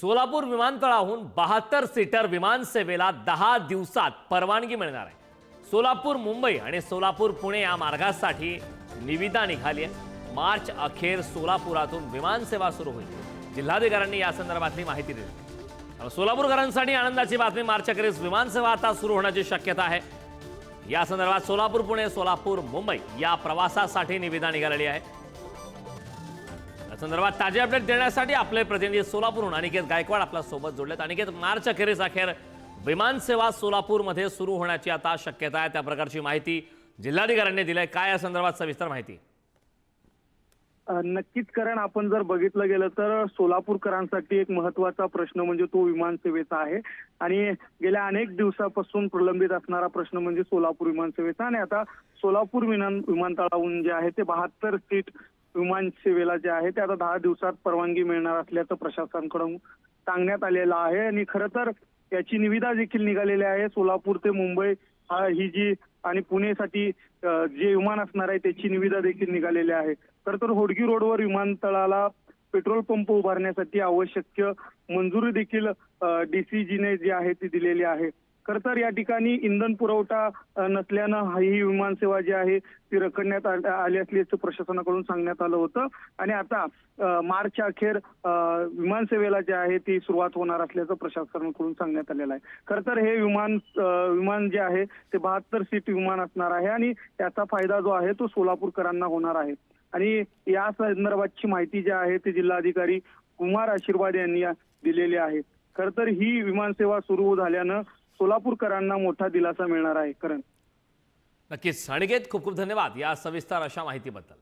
सोलापूर विमानतळाहून बहात्तर सीटर विमानसेवेला दहा दिवसात परवानगी मिळणार आहे. सोलापूर मुंबई आणि सोलापूर पुणे या मार्गासाठी निविदा निघाली आहे. मार्च अखेर सोलापुरातून विमानसेवा सुरू होईल. जिल्हाधिकाऱ्यांनी या संदर्भातली माहिती दिली. सोलापूरकरांसाठी आनंदाची बातमी मार्च अखेरीस विमानसेवा आता सुरू होण्याची शक्यता आहे. या संदर्भात सोलापूर पुणे सोलापूर मुंबई या प्रवासासाठी निविदा निघालेली आहे. या संदर्भात ताजे अपडेट देण्यासाठी आपले प्रतिनिधी सोलापूरहून अनिकेत गायकवाड आपल्यासोबत जोडलेत. अनिकेत मार्च अखेरीस अखेर विमानसेवा सोलापूरमध्ये सुरू होण्याची आता शक्यता आहे. त्या प्रकारची माहिती जिल्हाधिकाऱ्यांनी दिली आहे काय या संदर्भात सविस्तर माहिती? नक्कीच कारण आपण जर बघितलं गेलं तर सोलापूरकरांसाठी एक महत्त्वाचा प्रश्न म्हणजे तो विमानसेवेचा आहे. आणि गेल्या अनेक दिवसापासून प्रलंबित असणारा प्रश्न म्हणजे सोलापूर विमानसेवेचा आणि आता सोलापूर विमान विमानतळाहून जे आहे ते बहात्तर सीट विमान सेवेला जे आहे ते आता दहा दिवसात परवानगी मिळणार असल्याचं प्रशासनाकडून सांगण्यात आलेलं आहे. आणि खरं तर याची निविदा देखील निघालेली आहे. सोलापूर ते मुंबई हा ही जी आणि पुणेसाठी जे विमान असणार आहे त्याची निविदा देखील निघालेली आहे. खरं तर होडगी रोडवर विमानतळाला पेट्रोल पंप उभारण्यासाठी आवश्यक मंजुरी देखील डीसीजीने जी आहे ती दिलेली आहे. खर तर या ठिकाणी इंधन पुरवठा नसल्यानं ही विमानसेवा जी आहे ती रखडण्यात आली असल्याचं प्रशासनाकडून सांगण्यात आलं होतं. आणि आता मार्च अखेर विमानसेवेला जे आहे ती सुरुवात होणार असल्याचं प्रशासनाकडून सांगण्यात आलेलं आहे. खर तर हे विमान विमान जे आहे ते बहात्तर सीट विमान असणार आहे आणि त्याचा फायदा जो आहे तो सोलापूरकरांना होणार आहे. आणि या संदर्भातची माहिती जी आहे ती जिल्हाधिकारी कुमार आशीर्वाद यांनी दिलेली आहे. खर तर ही विमानसेवा सुरू झाल्यानं सोलापूरकरांना मोठा दिलासा मिळणार आहे करण. नक्कीच. अनिकेत खूप खूप धन्यवाद या सविस्तर अशा माहितीबद्दल.